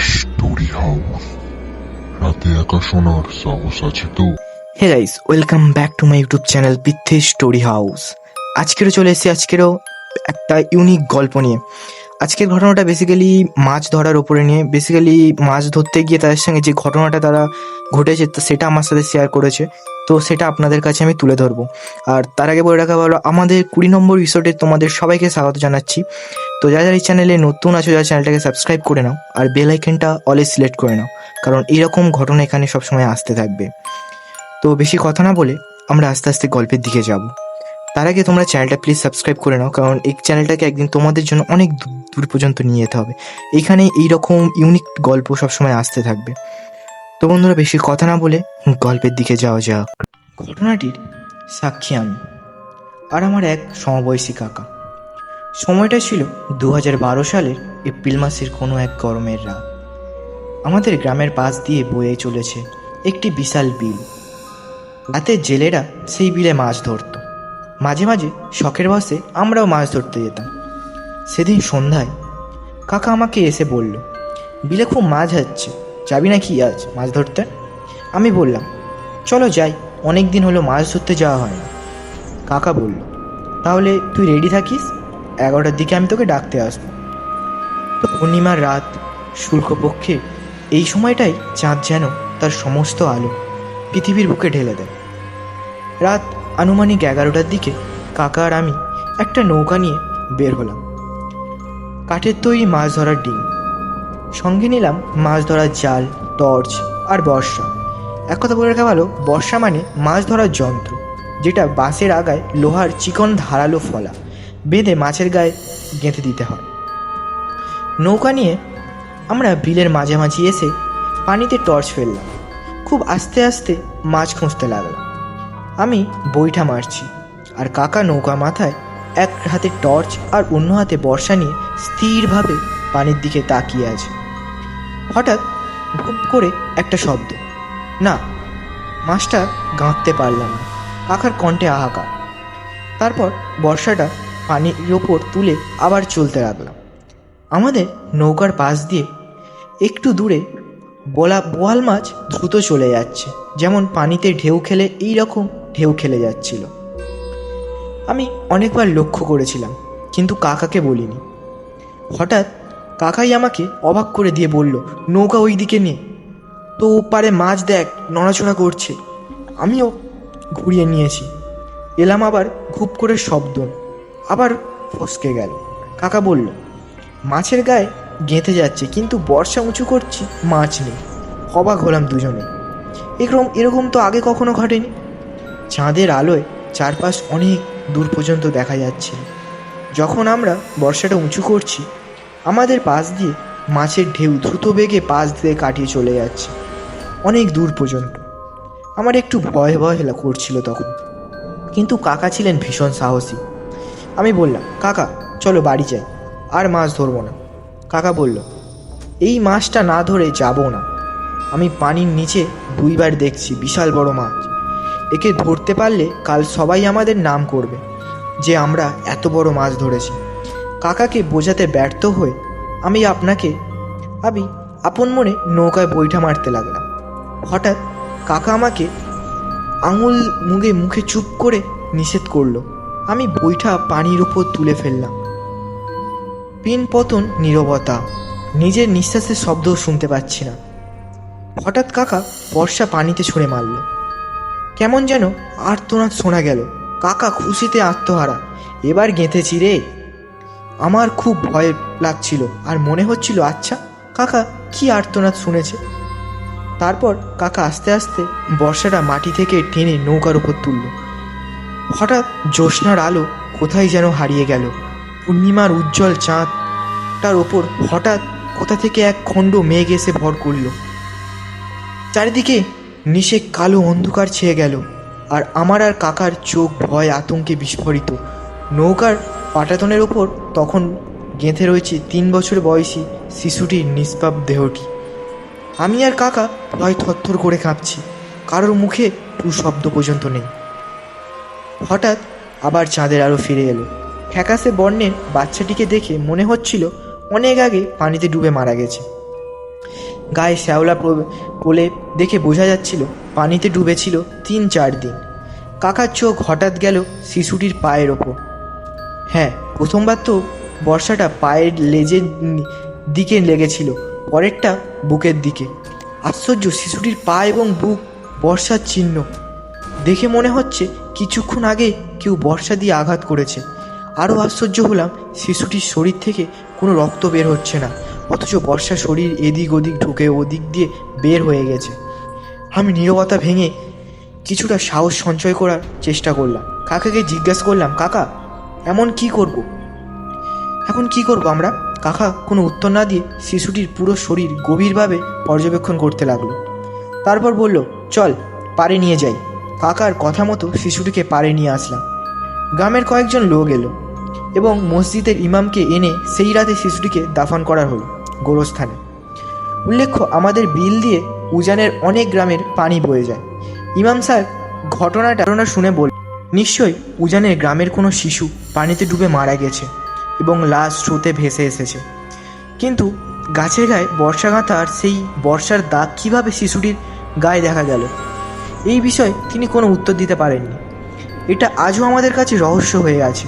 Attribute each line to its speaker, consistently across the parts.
Speaker 1: Story house রাতে একা শোনার সাহস আছে তো?
Speaker 2: Hey guys welcome back to my YouTube channel বিথে story house আজকেরও চলে এসেছি, আজকেরও একটা ইউনিক গল্প নিয়ে। আজকের ঘটনাটা বেসিক্যালি মাছ ধরার ওপরে নিয়ে। বেসিক্যালি মাছ ধরতে গিয়ে তাদের সঙ্গে যে ঘটনাটা তারা ঘটেছে সেটা আমার সাথে শেয়ার করেছে। তো সেটা আপনাদের কাছে আমি তুলে ধরবো। আর তার আগে বলে রাখা ভালো, আমাদের কুড়ি নম্বর এপিসোডে তোমাদের সবাইকে স্বাগত জানাচ্ছি। তো যারা যারা এই চ্যানেলে নতুন আছো, যারা চ্যানেলটাকে সাবস্ক্রাইব করে নাও আর বেল আইকনটা অলওয়েজ সিলেক্ট করে নাও, কারণ এরকম ঘটনা এখানে সবসময় আসতে থাকবে। তো বেশি কথা না বলে আমরা আস্তে আস্তে গল্পের দিকে যাব। তার আগে তোমরা চ্যানেলটা প্লিজ সাবস্ক্রাইব করে নাও, কারণ এই চ্যানেলটাকে একদিন তোমাদের জন্য অনেক দূর- পর্যন্ত নিয়ে যেতে হবে। এইখানে এইরকম ইউনিক গল্প সবসময় আসতে থাকবে। তো বন্ধুরা, বেশি কথা না বলে গল্পের দিকে যাওয়া যাক। ঘটনাটির সাক্ষী আমি আর আমার এক সমবয়সী কাকা। সময়টা ছিল দু সালের এপ্রিল মাসের কোনো এক গরমের রাত। আমাদের গ্রামের পাশ দিয়ে বয়ে চলেছে একটি বিশাল বিল। রাতে জেলেরা সেই বিলে মাছ ধরত। মাঝে মাঝে শখের বসে আমরাও মাছ ধরতে যেতাম। সেদিন সন্ধ্যায় কাকা আমাকে এসে বলল, বিলে খুব মাছ হচ্ছে যাবি না কি আজ মাছ ধরতে? আমি বললাম, চলো যাই অনেক দিন হলো মাছ ধরতে যাওয়া হয় না কাকা বলল, তাহলে তুই রেডি থাকিস? এগারোটার দিকে আমি তোকে ডাকতে আসব। তো পূর্ণিমার রাত, শুল্কপক্ষে এই সময়টাই চাঁদ যেন তার সমস্ত আলো পৃথিবীর বুকে ঢেলে দেয়। রাত আনুমানিক এগারোটার দিকে কাকা আর আমি একটা নৌকা নিয়ে বের হলাম। কাঠের তৈরি মাছ ধরার ডিম। সঙ্গে নিলাম মাছ ধরার জাল, টর্চ আর বর্ষা। এক কথা বলে রাখা ভালো, বর্ষা মানে মাছ ধরার যন্ত্র, যেটা বাঁশের আগায় লোহার চিকন ধারালো ফলা। বেঁধে মাছের গায়ে গেঁথে দিতে হয়। নৌকা নিয়ে আমরা বিলের মাঝামাঝি এসে পানিতে টর্চ ফেললাম। খুব আস্তে আস্তে মাছ খুঁজতে লাগলাম আমি বইটা মারছি আর কাকা নৌকা মাথায় এক হাতে টর্চ আর অন্য হাতে বর্ষা নিয়ে স্থিরভাবে পানির দিকে তাকিয়ে আছে। হঠাৎ ভুপ করে একটা শব্দ। না, মাছটা গাঁথতে পারলাম না। কাকার কণ্ঠে হাহাকার তারপর বর্ষাটা পানির ওপর তুলে আবার চলতে লাগলাম। আমাদের নৌকার পাশ দিয়ে একটু দূরে বলা বোয়াল মাছ দ্রুত চলে যাচ্ছে, যেমন পানিতে ঢেউ খেলে এই রকম ঢেউ খেলে যাচ্ছিল। আমি অনেকবার লক্ষ্য করেছিলাম, কিন্তু কাকাকে বলিনি। হঠাৎ কাকাই আমাকে অবাক করে দিয়ে বলল, নৌকা ওই দিকে নে। তো ও পারে মাছ দেখ, নড়াচড়া করছে। আমিও ঘুরিয়ে নিয়েছি। এলাম আবার খুব করে শব্দ। আবার ফসকে গেল। কাকা বলল, মাছের গায়ে গেঁথে যাচ্ছে, কিন্তু বর্ষা উঁচু করছি, মাছ নেই। অবাক হলাম দুজনে। এরকম এরকম তো আগে কখনো ঘটেনি। চাঁদের আলোয় চারপাশ অনেক দূর পর্যন্ত দেখা যাচ্ছে। যখন আমরা বর্ষাটা উঁচু করছি, আমাদের পাশ দিয়ে মাছের ঢেউ দ্রুত বেগে পাশ দিয়ে কাটিয়ে চলে যাচ্ছে, অনেক দূর পর্যন্ত। আমার একটু ভয় ভয় করছিল তখন। কিন্তু কাকা ছিলেন ভীষণ সাহসী। আমি বললাম, কাকা, চলো বাড়ি যাই। আর মাছ ধরবো না। কাকা বলল, এই মাছটা না ধরে যাব না। আমি পানির নিচে দুইবার দেখছি, বিশাল বড় মাছ। একে ধরতে পারলে কাল সবাই আমাদের নাম করবে যে আমরা এত বড় মাছ ধরেছি। কাকাকে বোঝাতে ব্যর্থ হয়ে আমি আপনাকে, আমি আপন মনে নৌকায় বইটা মারতে লাগলাম। হঠাৎ কাকা আমাকে আঙুল মুগে মুখে চুপ করে নিষেধ করল। আমি বইটা পানির উপর তুলে ফেললাম। পিন পতন নীরবতা। নিজের নিঃশ্বাসের শব্দও শুনতে পাচ্ছি না। হঠাৎ কাকা বর্ষা পানিতে ছুঁড়ে মারল। কেমন যেন আর্তনাদ শোনা গেল। কাকা খুশিতে আত্মহারা। এবার গেঁথেছি রে। আমার খুব ভয় লাগছিল আর মনে হচ্ছিল আচ্ছা কাকা কি আর্তনাদ শুনেছে? তারপর কাকা আস্তে আস্তে বর্ষাটা মাটি থেকে টেনে নৌকার উপর তুলল। হঠাৎ জ্যোৎস্নার আলো কোথায় যেন হারিয়ে গেল। পূর্ণিমার উজ্জ্বল চাঁদটার ওপর হঠাৎ কোথা থেকে এক খণ্ড মেঘ এসে ভর করল। চারিদিকে নিশে কালো অন্ধকার ছেয়ে গেল আর আমার আর কাকার চোখ ভয় আতঙ্কে বিস্ফোরিত। নৌকার পাটাতনের ওপর তখন গেঁথে রয়েছে তিন বছর বয়সী শিশুটির নিষ্পাপ দেহটি। আমি আর কাকা ভয় থরথর করে কাঁপছি। কারোর মুখে টু শব্দ পর্যন্ত নেই। হঠাৎ আবার চাঁদের আলো ফিরে এলো। ফ্যাকাশে বর্ণের বাচ্চাটিকে দেখে মনে হচ্ছিল অনেক আগে পানিতে ডুবে মারা গেছে। গায়ে শ্যাওলা পোলে দেখে বোঝা যাচ্ছিল পানিতে ডুবেছিল তিন চার দিন। কাকার চোখ হঠাৎ গেল শিশুটির পায়ের ওপর। হ্যাঁ প্রথমবার তো বর্ষাটা পায়ের লেজের দিকে লেগেছিল, পরেরটা বুকের দিকে। আশ্চর্য, শিশুটির পা এবং বুক বর্ষার চিহ্ন দেখে মনে হচ্ছে কিছুক্ষণ আগে কেউ বর্ষা দিয়ে আঘাত করেছে। আরও আশ্চর্য হলাম, শিশুটির শরীর থেকে কোনো রক্ত বের হচ্ছে না, অথচ বর্ষা শরীর এদিক ওদিক ঢুকে ওদিক দিয়ে বের হয়ে গেছে। আমি নীরবতা ভেঙে কিছুটা সাহস সঞ্চয় করার চেষ্টা করলাম। কাকাকে জিজ্ঞাসা করলাম, কাকা, এমন কি করব? এখন কি করব আমরা? কাকা কোনো উত্তর না দিয়ে শিশুটির পুরো শরীর গভীরভাবে পর্যবেক্ষণ করতে লাগল। তারপর বলল, চল পারে নিয়ে যাই। কাকার কথা মতো শিশুটিকে পারে নিয়ে আসলাম। গ্রামের কয়েকজন লোক এলো এবং মসজিদের ইমামকে এনে সেই রাতে শিশুটিকে দাফন করা হলো গোরস্থানে। উল্লেখ্য, আমাদের বিল দিয়ে উজানের অনেক গ্রামের পানি বয়ে যায়। ইমাম সাহেব ঘটনাটা ঘটনা শুনে বল নিশ্চয়ই উজানের গ্রামের কোনো শিশু পানিতে ডুবে মারা গেছে এবং লাশ স্রোতে ভেসে এসেছে। কিন্তু গাছের গায়ে বর্ষাগাঁথা আর সেই বর্ষার দাগ কীভাবে শিশুটির গায়ে দেখা গেল? এই বিষয়ে তিনি কোনো উত্তর দিতে পারেননি। এটা আজও আমাদের কাছে রহস্য হয়ে আছে।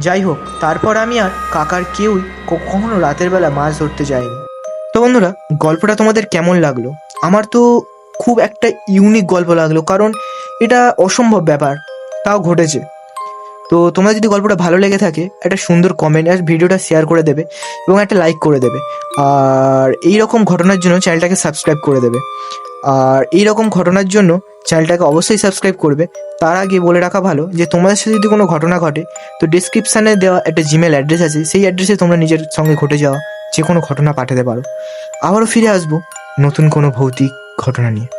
Speaker 2: যাই হোক, তারপর আমি আর কাকার কেউই কখনো রাতের বেলা মাছ ধরতে যাইনি। তো বন্ধুরা, গল্পটা তোমাদের কেমন লাগল? আমার তো খুব একটা ইউনিক গল্প লাগল, কারণ এটা অসম্ভব ব্যাপার। তাও ঘটেছে। তো তোমরা যদি গল্পটা ভালো লেগে থাকে, একটা সুন্দর কমেন্ট আর ভিডিওটা শেয়ার করে দেবে এবং একটা লাইক করে দেবে। আর এই রকম ঘটনার জন্য চ্যানেলটাকে সাবস্ক্রাইব করে দেবে। আর এই রকম ঘটনার জন্য চ্যানেলটাকে অবশ্যই সাবস্ক্রাইব করবে। তার আগে বলে রাখা ভালো যে, তোমাদের সাথে যদি কোনো ঘটনা ঘটে, তো ডিসক্রিপশানে দেওয়া একটা জিমেল অ্যাড্রেস আছে। সেই অ্যাড্রেসে তোমরা নিজের সঙ্গে ঘটে যাওয়া যে কোনো ঘটনা পাঠাতে পারো। আবারও ফিরে আসব নতুন কোনো ভৌতিক ঘটনা নিয়ে।